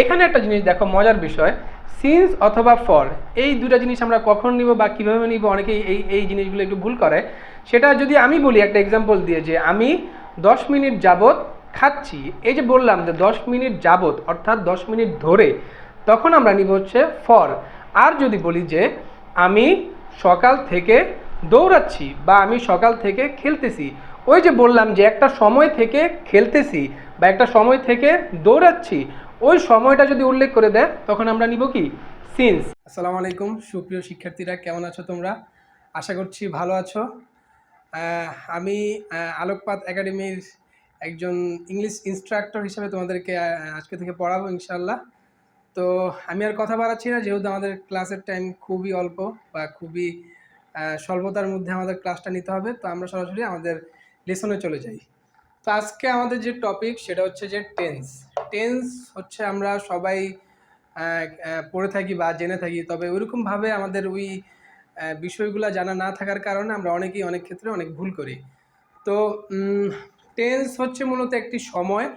এখানে একটা জিনিস দেখো, মজার বিষয়। সিন্স অথবা ফর এই দুটা জিনিস আমরা কখন নিব বা কীভাবে নিব, অনেকেই এই এই জিনিসগুলো একটু ভুল করে। সেটা যদি আমি বলি একটা এক্সাম্পল দিয়ে যে আমি দশ মিনিট যাবত খাচ্ছি, এই যে বললাম যে দশ মিনিট যাবত অর্থাৎ দশ মিনিট ধরে, তখন আমরা নিব হচ্ছে ফর আর যদি বলি যে আমি সকাল থেকে দৌড়াচ্ছি বা আমি সকাল থেকে খেলতেছি, ওই যে বললাম যে একটা সময় থেকে খেলতেছি বা একটা সময় থেকে দৌড়াচ্ছি ওই সময়টা যদি উল্লেখ করে দেয়, তখন আমরা নিব কি? সিন্স আসসালামু আলাইকুম, সুপ্রিয় শিক্ষার্থীরা, কেমন আছো তোমরা? আশা করছি ভালো আছো। আমি আলোকপাত একাডেমির একজন ইংলিশ ইনস্ট্রাক্টর হিসেবে তোমাদেরকে আজকে থেকে পড়াবো ইনশাল্লাহ তো আমি আর কথা বাড়াচ্ছি না, যেহেতু আমাদের ক্লাসের টাইম খুবই অল্প বা খুবই স্বল্পতার মধ্যে আমাদের ক্লাসটা নিতে হবে, তো আমরা সরাসরি আমাদের লেসনে চলে যাই। তো আজকে আমাদের যে টপিক সেটা হচ্ছে যে টেন্স টেন্স হচ্ছে আমরা সবাই পড়ে থাকি বা জেনে থাকি। তবে ওইরকমভাবে আমাদের ওই বিষয়গুলো জানা না থাকার কারণে আমরা অনেকেই অনেক ক্ষেত্রে অনেক ভুল করি। তো টেন্স হচ্ছে মূলত একটি সময়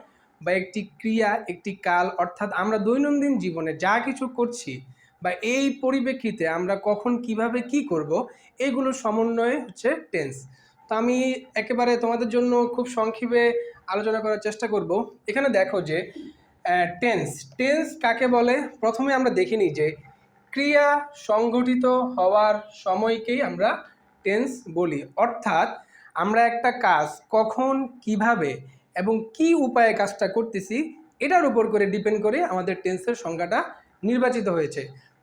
বা একটি ক্রিয়া, একটি কাল, অর্থাৎ আমরা দৈনন্দিন জীবনে যা কিছু করছি বা এই পরিপ্রেক্ষিতে আমরা কখন কীভাবে কি করব এগুলোর সমন্বয়ে হচ্ছে টেন্স তো আমি একেবারে তোমাদের জন্য খুব সংক্ষেপে আলোচনা করার চেষ্টা করব। এখানে দেখো যে টেন্স টেন্স কাকে বলে? প্রথমে আমরা দেখিনি যে, ক্রিয়া সংগঠিত হওয়ার সময়কেই আমরা টেন্স বলি। অর্থাৎ আমরা একটা কাজ কখন, কীভাবে এবং কি উপায়ে কাজটা করতেছি, এটার উপর করে ডিপেন্ড করে আমাদের টেন্সের সংজ্ঞাটা নির্বাচিত হয়েছে।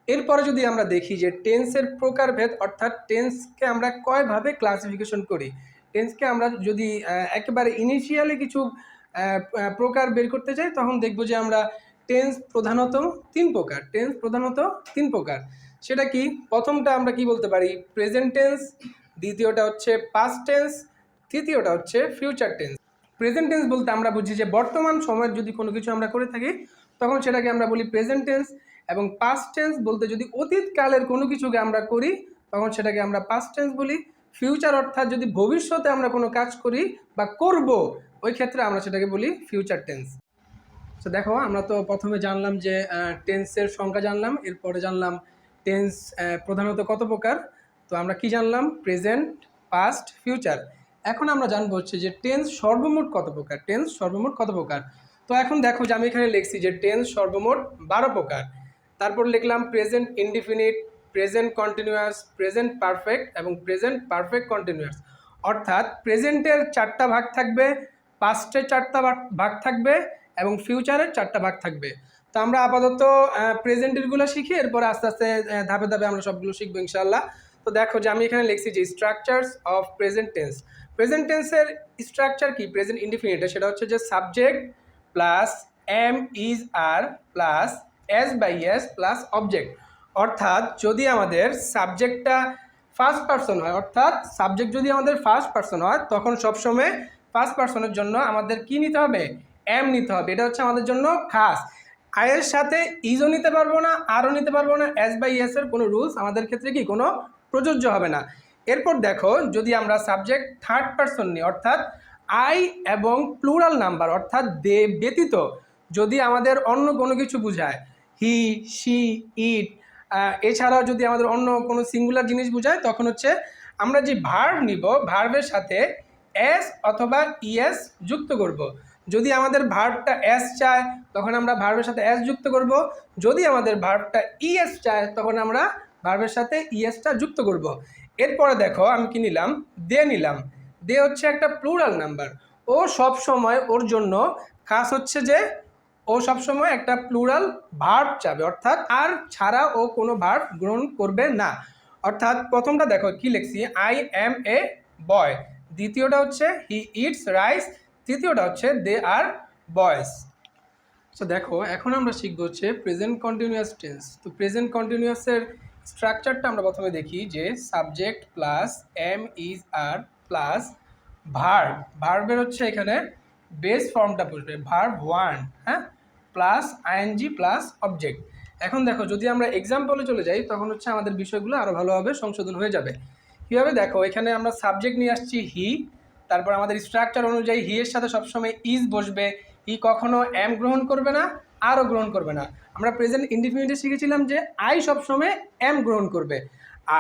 এরপরে যদি আমরা দেখি যে টেন্সের প্রকারভেদ, অর্থাৎ টেন্সকে আমরা কয়ভাবে ক্লাসিফিকেশন করি? টেন্সকে আমরা যদি একেবারে ইনিশিয়ালি কিছু প্রকার বের করতে চাই, তখন দেখব যে আমরা টেন্স প্রধানত তিন প্রকার টেন্স প্রধানত তিন প্রকার। সেটা কি? প্রথমটা আমরা কি বলতে পারি? প্রেজেন্ট টেন্স দ্বিতীয়টা হচ্ছে পাস্ট টেন্স তৃতীয়টা হচ্ছে ফিউচার টেন্স প্রেজেন্ট টেন্স বলতে আমরা বুঝি যে বর্তমান সময়ের যদি কোনো কিছু আমরা করে থাকি, তখন সেটাকে আমরা বলি প্রেজেন্ট টেন্স এবং পাস্ট টেন্স বলতে যদি অতীতকালের কোনো কিছুকে আমরা করি, তখন সেটাকে আমরা পাস্ট টেন্স বলি। ফিউচার অর্থাৎ যদি ভবিষ্যতে আমরা কোনো কাজ করি বা করব, ওই ক্ষেত্রে আমরা সেটাকে বলি ফিউচার টেন্স তো দেখো, আমরা তো প্রথমে জানলাম যে টেন্সের সংখ্যা জানলাম, এরপরে জানলাম টেন্স প্রধানত কত প্রকার। তো আমরা কি জানলাম? প্রেজেন্ট পাস্ট ফিউচার এখন আমরা জানব হচ্ছে যে টেন্স সর্বমোট কত প্রকার? টেন্স সর্বমোট কত প্রকার? তো এখন দেখো যে আমি এখানে লিখছি যে টেন্স সর্বমোট বারো প্রকার। তারপর লিখলাম present indefinite present continuous present perfect এবং প্রেজেন্ট পারফেক্ট কন্টিনিউয়াস অর্থাৎ প্রেজেন্টের চারটা ভাগ থাকবে পাস্টের চারটা ভাগ- ভাগ থাকবে এবং ফিউচারের চারটা ভাগ থাকবে। তো আমরা আপাতত প্রেজেন্টেরগুলো শিখি, এরপরে আস্তে আস্তে ধাপে ধাপে আমরা সবগুলো শিখব ইনশাল্লাহ তো দেখো যে আমি এখানে লিখছি যে structures of present tense present টেন্সের স্ট্রাকচার কি? প্রেজেন্ট ইনডিফিনিটে সেটা হচ্ছে যে subject plus am is are plus s by s plus object অর্থাৎ যদি আমাদের সাবজেক্টটা ফার্স্ট পার্সন হয়, অর্থাৎ সাবজেক্ট যদি আমাদের ফার্স্ট পার্সন হয়, তখন সবসময় ফার্স্ট পার্সনের জন্য আমাদের কি নিতে হবে? এম নিতে হবে। এটা হচ্ছে আমাদের জন্য খাস। আয়ের সাথে ইজও নিতে পারব না আরও নিতে পারব না এস বাই এস এর কোনো রুলস আমাদের ক্ষেত্রে কি? কোনো প্রযোজ্য হবে না। এরপর দেখো, যদি আমরা সাবজেক্ট থার্ড পার্সন নিই, অর্থাৎ আই এবং প্লুরাল নাম্বার অর্থাৎ দে ব্যতীত যদি আমাদের অন্য কোনো কিছু বোঝায় হি, শি, ইট। এছাড়াও যদি আমাদের অন্য কোনো সিঙ্গুলার জিনিস বোঝায়, তখন হচ্ছে আমরা যে ভার্ব নিব ভার্বের সাথে এস অথবা ইএস যুক্ত করব। যদি আমাদের ভার্বটা এস চায়, তখন আমরা ভার্বের সাথে এস যুক্ত করব। যদি আমাদের ভার্বটা ইএস চায়, তখন আমরা ভার্বের সাথে ইএসটা যুক্ত করব। এরপরে দেখো, আমি কি নিলাম? দে নিলাম। দে হচ্ছে একটা প্লুরাল নাম্বার ও সব সময় ওর জন্য, খাস হচ্ছে যে ও সবসময় একটা প্লুরাল ভার্ব চাবে, অর্থাৎ আর ছাড়া ও কোনো ভার্ব গ্রহণ করবে না। অর্থাৎ প্রথমটা দেখো, কি লিখছি? আই এম এ বয় দ্বিতীয়টা হচ্ছে হি ইটস রাইস তৃতীয়টা হচ্ছে দে আর বয়েস তো দেখো, এখন আমরা শিখব হচ্ছে প্রেজেন্ট কন্টিনিউয়াস টেন্স তো প্রেজেন্ট কন্টিনিউয়াসের স্ট্রাকচারটা আমরা প্রথমে দেখি যে subject plus am is are plus verb ভার্বের হচ্ছে এখানে বেস ফর্মটা বসবে ভার্ব ওয়ান হ্যাঁ? প্লাস আইএনজি প্লাস অবজেক্ট এখন দেখো, যদি আমরা এক্সাম্পলে চলে যাই, তখন হচ্ছে আমাদের বিষয়গুলো আরও ভালোভাবে সংশোধন হয়ে যাবে। কীভাবে দেখো, এখানে আমরা সাবজেক্ট নিয়ে আসছি হি তারপর আমাদের স্ট্রাকচার অনুযায়ী হি এর সাথে সবসময় ইজ বসবে। ই কখনো এম গ্রহণ করবে না আরও গ্রহণ করবে না। আমরা প্রেজেন্ট ইন্ডিফিনিটে শিখেছিলাম যে আই সবসময় এম গ্রহণ করবে।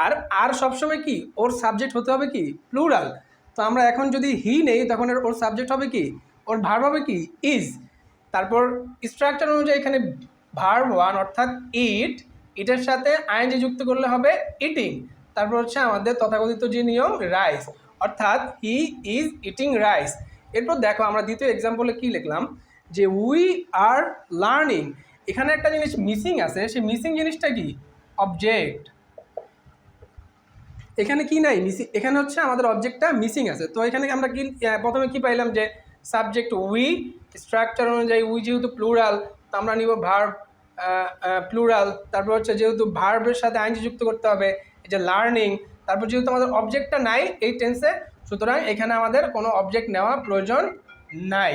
আর আর সবসময় কি? ওর সাবজেক্ট হতে হবে কি? প্লুরাল তো আমরা এখন যদি হি নেই, তখন ওর সাবজেক্ট হবে কি? ওর ভার্ব হবে কি? ইজ তারপর স্ট্রাকচার অনুযায়ী এখানে ভার্ব ওয়ান অর্থাৎ ইট ইটের সাথে আইনজি যুক্ত করলে হবে ইটিং তারপর হচ্ছে আমাদের তথাকথিত যে নিয়ম রাইস অর্থাৎ হি ইজ ইটিং রাইস এরপর দেখো, আমরা দ্বিতীয় এক্সাম্পলে কি লিখলাম? যে উই আর লার্নিং এখানে একটা জিনিস মিসিং আছে সেই মিসিং জিনিসটা কি? অবজেক্ট এখানে কি নাই? মিসিং এখানে হচ্ছে আমাদের অবজেক্টটা মিসিং আছে। তো এখানে আমরা কি প্রথমে কি পাইলাম যে সাবজেক্ট উই স্ট্রাকচার অনুযায়ী উই যেহেতু প্লুরাল তো আমরা নিব ভার্ব প্লুরাল তারপর হচ্ছে যেহেতু ভার্বের সাথে আইনজি যুক্ত করতে হবে, এই যে লার্নিং তারপর যেহেতু আমাদের অবজেক্টটা নাই এই টেন্সে সুতরাং এখানে আমাদের কোনো অবজেক্ট নেওয়া প্রয়োজন নাই।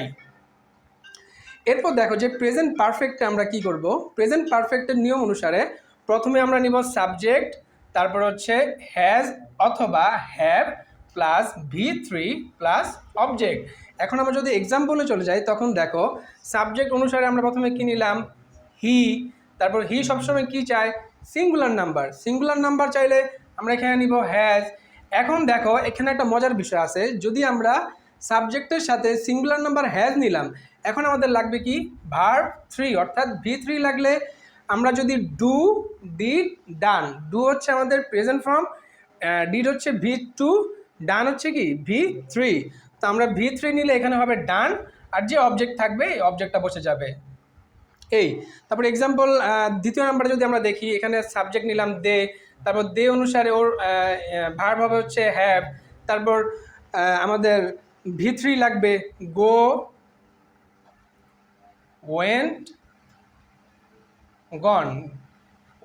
এরপর দেখো যে প্রেজেন্ট পারফেক্টে আমরা কি করব? প্রেজেন্ট পারফেক্টের নিয়ম অনুসারে প্রথমে আমরা নিব সাবজেক্ট তারপর হচ্ছে হ্যাজ অথবা have plus V three plus object এখন আমরা যদি এক্সাম্পলে চলে যাই, তখন দেখো সাবজেক্ট অনুসারে আমরা প্রথমে কী নিলাম? হি তারপর হি সবসময় কি চায়? সিঙ্গুলার নাম্বার সিঙ্গুলার নাম্বার চাইলে আমরা এখানে নিব হ্যাজ এখন দেখো, এখানে একটা মজার বিষয় আছে, যদি আমরা সাবজেক্টের সাথে সিঙ্গুলার নাম্বার হ্যাজ নিলাম, এখন আমাদের লাগবে কি? ভার থ্রি অর্থাৎ ভি থ্রি লাগলে আমরা যদি ডু ডিড ডান ডু হচ্ছে আমাদের প্রেজেন্ট ফর্ম ডিড হচ্ছে ভি টু ডান হচ্ছে কি? ভি থ্রি তো আমরা ভি থ্রি নিলে এখানে হবে ডান, আর যে অবজেক্ট থাকবে, এই অবজেক্টটা বসে যাবে। এই, তারপর এক্সাম্পল দ্বিতীয় নাম্বারে যদি আমরা দেখি, এখানে সাবজেক্ট নিলাম দে, তারপর দে অনুসারে ওর ভার্ব হবে হচ্ছে হ্যাভ তারপর আমাদের ভি থ্রি লাগবে গো ওয়েন্ট গন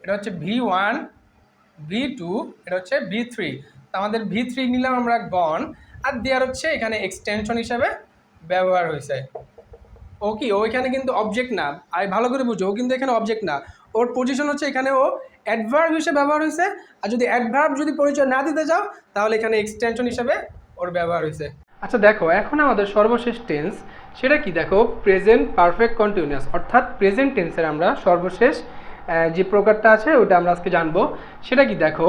এটা হচ্ছে ভি ওয়ান, ভি টু, এটা হচ্ছে ভি থ্রি। তো আমাদের ভি থ্রি নিলাম আমরা গন আর দেওয়ার হচ্ছে এখানে এক্সটেনশন হিসাবে ব্যবহার হয়েছে। ও কি? ও এখানে কিন্তু অবজেক্ট না। আর ভালো করে বুঝো, ও কিন্তু এখানে অবজেক্ট না। ওর পজিশন হচ্ছে এখানে ও অ্যাডভার্ব হিসেবে ব্যবহার হয়েছে। আর যদি অ্যাডভার্ব যদি পরিচয় না দিতে যাও তাহলে এখানে এক্সটেনশন হিসেবে ওর ব্যবহার হয়েছে। আচ্ছা দেখো, এখন আমাদের সর্বশেষ টেন্স সেটা কি? দেখো প্রেজেন্ট পারফেক্ট কন্টিনিউয়াস অর্থাৎ প্রেজেন্ট টেন্সের আমরা সর্বশেষ যে প্রকারটা আছে, ওটা আমরা আজকে জানব। সেটা কি? দেখো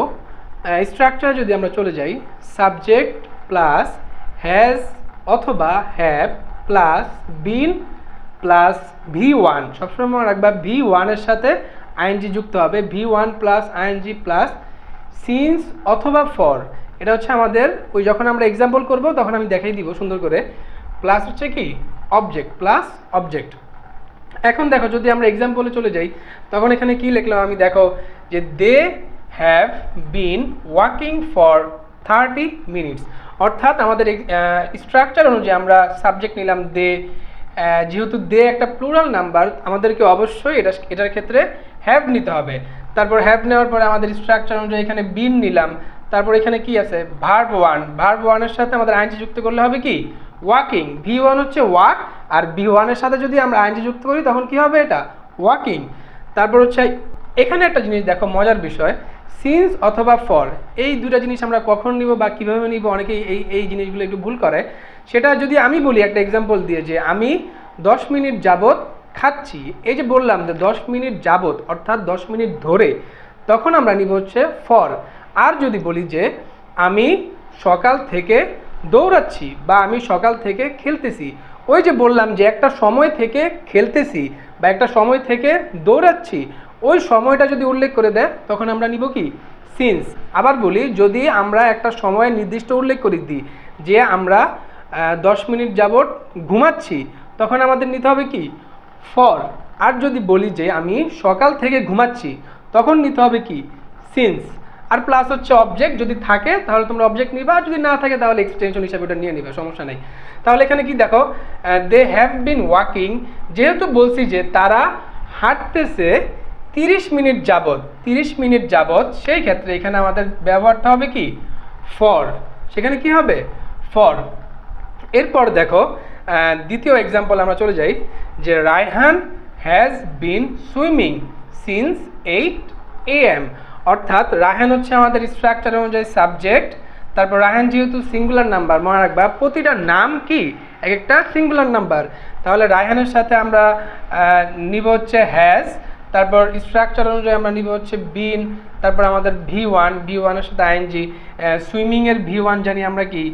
স্ট্রাকচার যদি আমরা চলে যাই সাবজেক্ট প্লাস হ্যাজ অথবা have plus been plus V one. সবসময় মনে রাখবা ভি ওয়ানের সাথে আইএনজি যুক্ত হবে। V one plus ING plus since অথবা ফর। এটা হচ্ছে আমাদের ওই যখন আমরা এক্সাম্পল করব, তখন আমি দেখাই দিব সুন্দর করে। প্লাস হচ্ছে কি? অবজেক্ট প্লাস অবজেক্ট এখন দেখো, যদি আমরা এক্সাম্পলে চলে যাই, তখন এখানে কি লিখলাম আমি? দেখো যে they have been walking for thirty minutes অর্থাৎ আমাদের স্ট্রাকচার অনুযায়ী আমরা সাবজেক্ট নিলাম দে যেহেতু দে একটা প্লুরাল নাম্বার আমাদেরকে অবশ্যই এটা, এটার ক্ষেত্রে হ্যাভ নিতে হবে। তারপর হ্যাভ নেওয়ার পরে আমাদের স্ট্রাকচার অনুযায়ী এখানে বিন নিলাম। তারপর এখানে কি আছে? ভার্ব ওয়ান ভার্ব ওয়ানের সাথে আমাদের আইনজি যুক্ত করলে হবে কি? ওয়াকিং ভি ওয়ান হচ্ছে ওয়াক আর ভি ওয়ানের সাথে যদি আমরা আইনজি যুক্ত করি, তখন কি হবে এটা? ওয়াকিং তারপর হচ্ছে এখানে একটা জিনিস দেখো, মজার বিষয়। সিন্স অথবা ফর এই দুটা জিনিস আমরা কখন নিব বা কীভাবে নিব, অনেকেই এই এই জিনিসগুলো একটু ভুল করে। সেটা যদি আমি বলি একটা এক্সাম্পল দিয়ে যে আমি দশ মিনিট যাবত খাচ্ছি, এই যে বললাম যে দশ মিনিট যাবত অর্থাৎ দশ মিনিট ধরে, তখন আমরা নিব হচ্ছে ফর আর যদি বলি যে আমি সকাল থেকে দৌড়াচ্ছি বা আমি সকাল থেকে খেলতেছি, ওই যে বললাম যে একটা সময় থেকে খেলতেছি বা একটা সময় থেকে দৌড়াচ্ছি ওই সময়টা যদি উল্লেখ করে দেয়, তখন আমরা নিব কি? সিন্স আবার বলি, যদি আমরা একটা সময় নির্দিষ্ট উল্লেখ করে দিই, যে আমরা দশ মিনিট যাবত ঘুমাচ্ছি, তখন আমাদের নিতে হবে কি? ফর আর যদি বলি যে আমি সকাল থেকে ঘুমাচ্ছি, তখন নিতে হবে কি? সিন্স আর প্লাস হচ্ছে অবজেক্ট যদি থাকে, তাহলে তোমরা অবজেক্ট নিবা, আর যদি না থাকে, তাহলে এক্সটেনশন হিসাবে ওটা নিয়ে নিবে, সমস্যা নেই। তাহলে এখানে কি দেখো দে হ্যাভ বিন ওয়াকিং যেহেতু বলছি যে তারা হাঁটতেছে তিরিশ মিনিট যাবত তিরিশ মিনিট যাবত সেই ক্ষেত্রে এখানে আমাদের ব্যবহারটা হবে কি? ফর সেখানে কি হবে? ফর এরপর দেখো দ্বিতীয় এক্সাম্পল আমরা চলে যাই, যে Raihan has been swimming since eight A M অর্থাৎ রায়হান হচ্ছে আমাদের স্ট্রাকচার অনুযায়ী সাবজেক্ট তারপর রায়হান যেহেতু সিঙ্গুলার নাম্বার মনে রাখবা, প্রতিটা নাম কি? এক একটা সিঙ্গুলার নাম্বার তাহলে রায়হানের সাথে আমরা নিব হচ্ছে হ্যাজ তারপর স্ট্রাকচার অনুযায়ী আমরা নিব হচ্ছে বিন তারপর আমাদের ভি ওয়ান ভি ওয়ানের সাথে আইএনজি সুইমিংয়ের ভি ওয়ান জানি আমরা কি?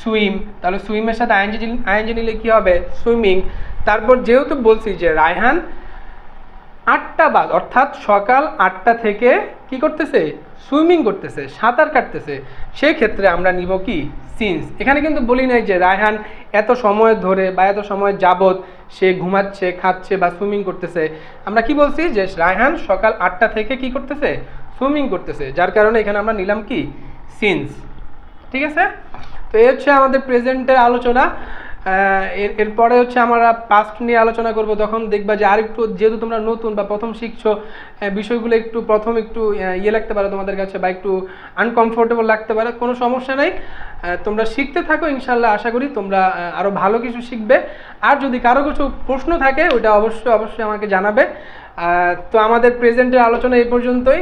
সুইম তাহলে সুইমের সাথে আইএনজি আইএনজি নিলে কী হবে? সুইমিং তারপর যেহেতু বলছি যে রায়হান, আটটা বাদ, অর্থাৎ সকাল আটটা থেকে কি করতেছে? সুইমিং করতেছে, সাঁতার কাটতেছে। সেই ক্ষেত্রে আমরা নিব কি? সিন্স এখানে কিন্তু বলি নাই যে রায়হান এত সময় ধরে বা এত সময় যাবত সে ঘুমাচ্ছে, খাচ্ছে বা সুইমিং করতেছে। আমরা কি বলছি যে রায়হান সকাল আটটা থেকে কি করতেছে? সুইমিং করতেছে, যার কারণে এখানে আমরা নিলাম কি? সিন্স ঠিক আছে? তো এই হচ্ছে আমাদের প্রেজেন্টের আলোচনা। এরপরে হচ্ছে আমরা পাস্ট নিয়ে আলোচনা করব, তখন দেখবা যে আরেকটু যেহেতু তোমরা নতুন বা প্রথম শিখছো বিষয়গুলো একটু প্রথম একটু ইয়ে লাগতে পারে তোমাদের কাছে বা একটু আনকমফোর্টেবল লাগতে পারে, কোনো সমস্যা নেই। তোমরা শিখতে থাকো ইনশাল্লাহ আশা করি তোমরা আরও ভালো কিছু শিখবে। আর যদি কারও কিছু প্রশ্ন থাকে ওটা অবশ্যই অবশ্যই আমাকে জানাবে। তো আমাদের প্রেজেন্টের আলোচনা এই পর্যন্তই।